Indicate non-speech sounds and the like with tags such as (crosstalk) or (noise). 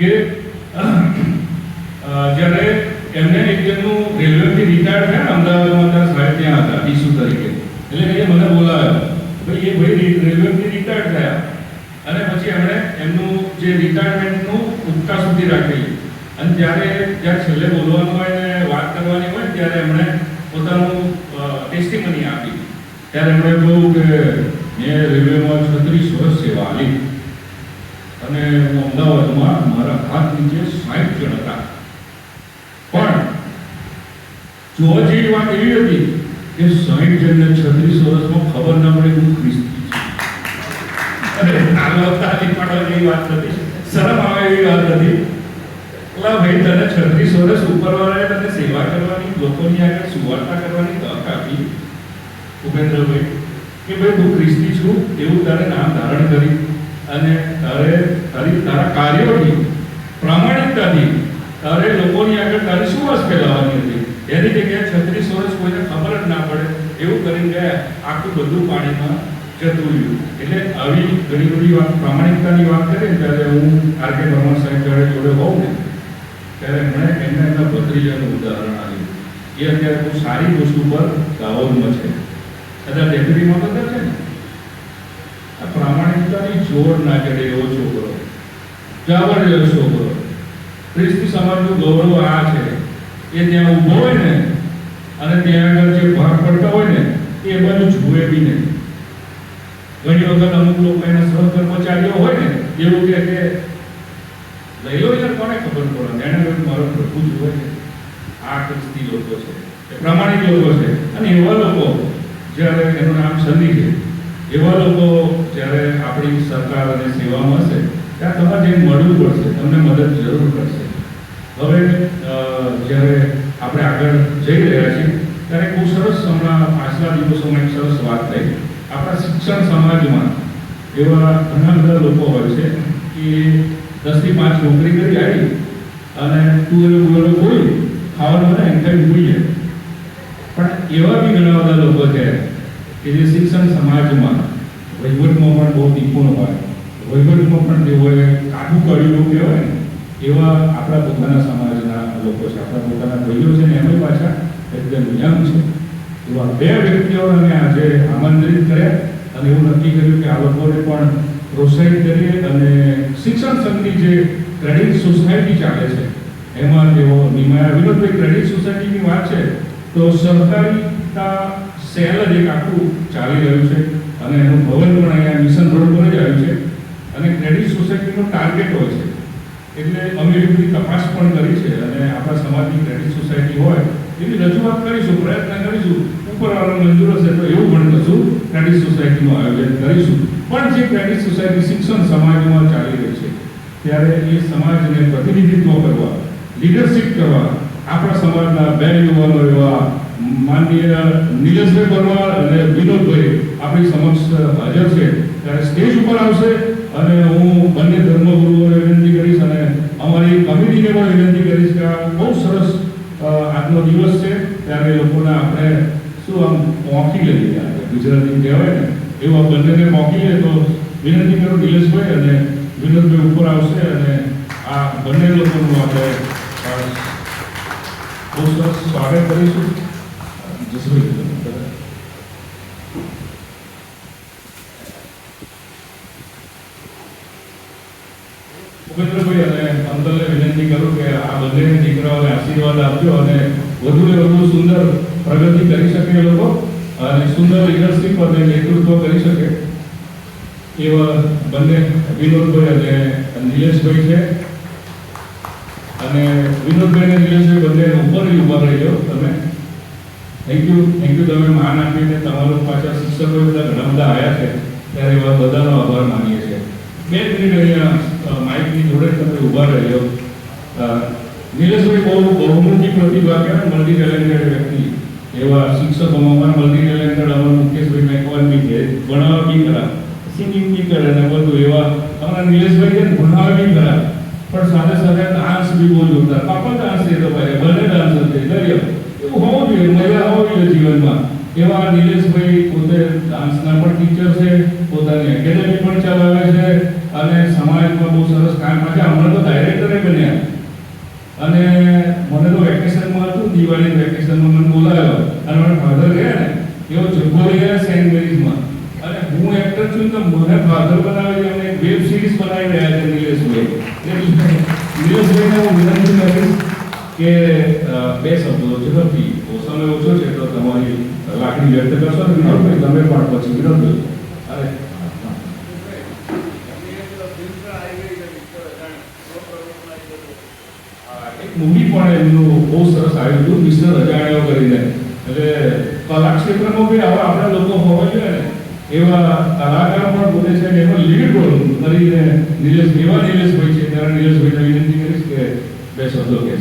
કે (clears throat) જ્યારે એમને એકનું રેલવેથી રિટાયર થયા અમદાવાદમાં ત્યાં સાહેબ ત્યાં હતા ઈસુ તરીકે. એટલે એ મને બોલાવ્યો. ભાઈ એ ભાઈ રેલવેથી રિટાયર થયા. અને પછી એમણે એમનું જે રિટાયરમેન્ટનું ઉત્કા સુધી રાખેલી. અને જ્યારે જ્યારે છેલ્લે બોલવાનું હોય ને વાત કરવાની હોય ત્યારે એમણે પોતાનું ટેસ્ટિમની આપી. ત્યારે એમણે કહ્યું કે, મેં રેલવેમાં છત્રીસ વર્ષ સેવા આપી. અને હું અમદાવાદમાં મારા હાથ નીચે સાઠ જણ હતા પણ જોવા વાત એવી હતી કે સાહીઠ જણને છત્રીસ વર્ષમાં ખબર ના પડે હું ખ્રિસ્તી વાત નથી. શરમ આવે એવી વાત હતી ઓલા ભાઈ, તને છત્રીસ વર્ષ ઉપરવાળાએ તને સેવા કરવાની, લોકોની આગળ સુવાર્તા કરવાની તક આપી. ઉપેન્દ્રભાઈ, કે ભાઈ, હું ખ્રિસ્તી છું, એવું તારે નામ ધારણ કરી. અને તારે તારી તારા કાર્યોથી પ્રામાણિકતાથી તારે લોકોની આગળ તારી સુવાસ ફેલાવવાની હતી. એની જગ્યાએ છત્રીસ વર્ષ કોઈને ખબર જ ના પડે. એવું કરીને ગયા આખું બધું પાણીમાં જતું રહ્યું. એટલે આવી ઘણી બધી વાત, પ્રામાણિકતાની વાત કરીએ ત્યારે હું આર કે બ્રહ્મણ સાહેબ જ્યારે જોડે હોઉં ને, ત્યારે મને એમને એમના ભત્રીજાનું ઉદાહરણ આપ્યું. એ અત્યારે બહુ સારી વસ્તુ પર દાહોદમાં છે. કદાચ ડેપ્યુટીમાં બધા છે ને? આ પ્રામાણિકતાની જોર ના ચડે એવો છોકરો. જબરજસ્ત છોકરો. ખ્રિસ્તી સમાજનું ગૌરવ આ છે. એ ત્યાં ઊભો હોય ને, અને ત્યાં આગળ જે ભાગ પડતા હોય ને, એ બાજુ જુએ બી નહીં. ઘણી વખત અમુક લોકો એના સહકર્મચારીઓ હોય ને, એવું કે કે લઈ લો યાર, કોને ખબર પડે? એને કહ્યું મારો પ્રભુ હોય છે આ ખ્રિસ્તી લોકો છે. એ પ્રામાણિક લોકો છે. અને એવા લોકો, જ્યારે એનું નામ સની છે, એવા લોકો જ્યારે આપણી સરકાર અને સેવામાં હશે ત્યાં તમારે જઈને મળવું પડશે, તમને મદદ જરૂર કરશે હવે જ્યારે આપણે આગળ જઈ રહ્યા છીએ, ત્યારે બહુ સરસ હમણાં પાછલા દિવસોમાં એક સરસ વાત થઈ. આપણા શિક્ષણ સમાજમાં એવા ઘણા બધા લોકો હોય છે કે દસથી પાંચ નોકરી કરી આવી અને તું એવું બોલો ખાવાનું બધા કઈ ભૂલી જાય. પણ એવા બી ઘણા બધા લોકો છે કે જે શિક્ષણ સમાજમાં વહીવટમાં પણ બહુ નિપુણ હોય. વહીવટમાં પણ તેઓએ કાબુ કર્યું કહેવાય ને, એવા આપણા પોતાના સમાજના લોકો છે. આપણા પોતાના ભાઈઓ છે ને એમાં પાછા એકદમ યંગ છે. એવા બે વ્યક્તિઓને આજે આમંત્રિત કર્યા અને એવું નક્કી કર્યું કે આ લોકોને પણ પ્રોત્સાહિત કરીએ અને શિક્ષણ સંઘની જે ક્રેડિટ સોસાયટી ચાલે છે, એમાં તેઓ નિમાયા વિનોદભાઈ ક્રેડિટ સોસાયટીની વાત છે, તો સહકારીતા સેલ જ એક આખું ચાલી રહ્યું છે. અને એનું ભવન પણ અહીંયા મિશન રોડ પર જ આવ્યું છે. અને ક્રેડિટ સોસાયટીનો ટાર્ગેટ હોય છે. એટલે અમે એવી તપાસ પણ કરી છે અને આપણા સમાજની ક્રેડિટ સોસાયટી હોય એવી રજૂઆત કરીશું, પ્રયત્ન કરીશું. ઉપરવાળો મંજૂર હશે તો એવું પણ કશું ક્રેડિટ સોસાયટીનું આયોજન કરીશું. પણ જે ક્રેડિટ સોસાયટી શિક્ષણ સમાજમાં ચાલી રહી છે, ત્યારે એ સમાજને પ્રતિનિધિત્વ કરવા લીડરશિપ કરવા, આપણા સમાજના બે યુવાનો એવા માનનીય નીલેશભાઈ પરમાર અને વિનોદભાઈ આપણી સમક્ષ હાજર છે. ત્યારે સ્ટેજ ઉપર આવશે અને હું બંને ધર્મગુરુઓને વિનંતી કરીશ અને અમારી કમિટીને પણ વિનંતી કરીશ કે આ બહુ સરસ આજનો દિવસ છે. ત્યારે લોકોને આપણે શું આમ મોકી લઈએ આપણે ગુજરાતી કહેવાય ને, એવું આ બંનેને મોકી લે તો વિનંતી કરું નિલેશભાઈ અને વિનોદભાઈ ઉપર આવશે અને આ બંને લોકોનું આપણે બહુ સરસ સ્વાગત કરીશું. જસભાઈ ઉપેન્દ્રભાઈ અને અંતરને વિનંતી કરું કે આ બંને દીકરાઓને આશીર્વાદ આપજો અને વધુ ને વધુ સુંદર પ્રગતિ કરી શકે એ લોકો અને સુંદર લીડરશીપ અને નેતૃત્વ કરી શકે એવા બંને વિનોદભાઈ અને નિલેશભાઈ છે. અને વિનોદભાઈ અને નિલેશભાઈ બંને ઉપર ઊભા જાઓ તમે. થેન્ક યુ થેન્ક યુ તમે માન આપીને તમારો પાછા શિક્ષકો બધા ઘણા બધા આવ્યા છે. ત્યારે એવા બધાનો આભાર માનીએ બે મિનિટ અહીંયા માઇકની જોડે તમે ઊભા રહ્યો નીલેશભાઈ બહુ બહુમુખી પ્રતિભા કહેવાય મલ્ટી ટેલેન્ટેડ વ્યક્તિ. એવા શિક્ષકોમાં પણ મલ્ટી ટેલેન્ટેડ અમારા મુકેશભાઈ મેકવાન બી છે. ભણાવવા બી ખરા. સિંગિંગ બી કરે ને બધું. એવા અમારા નિલેશભાઈ છે ભણાવવા બી ખરા. પણ સાથે સાથે ડાન્સ બી બહુ જોરદાર. પાપા ડાન્સ છે તો ભાઈ, ભલે ડાન્સ છે દરિયો. એવું હોવું જોઈએ, મજા હોવી જોઈએ જીવનમાં. એવા નિલેશભાઈ પોતે ડાન્સના પણ ટીચર છે, પોતાની એકેડેમી પણ ચલાવે છે. અને સમાજમાં બહુ સરસ કામ છે હમણાં તો બન્યા. અને મને તો વેકેશનમાં હતું દિવાળી વેકેશનમાં મને બોલાયો. અને મારા ફાધર ગયા ને એવો લઈ ગયા સેન્ટ મેરીઝમાં અને હું એક્ટર છું તો મને ફાધર બનાવે છે અમે વેબ સિરીઝ બનાવી રહ્યા છે નિલેશભાઈ. નિલેશભાઈને હું વિનંતી કરીશ કે બે શબ્દો છે નથી. સમય ઓછો છે તો તમારી લાગણી વ્યક્ત કરશો તમે પણ પછી વિનોદભાઈ અરે એક મૂવી પણ એમનું બહુ સરસ આવ્યું હતું મિસ્ટર અજાણ્યો કરીને. એટલે કલા ક્ષેત્રમાં બી આવા આપણા લોકો હોવા જોઈએ ને, એવા કલાકાર પણ બોલે છે કે એમાં લીડ રોલ કરીને નિલેશ, એવા નિલેશભાઈ છે, ત્યારે નિલેશભાઈને વિનંતી કરીશ કે બે શબ્દો કહે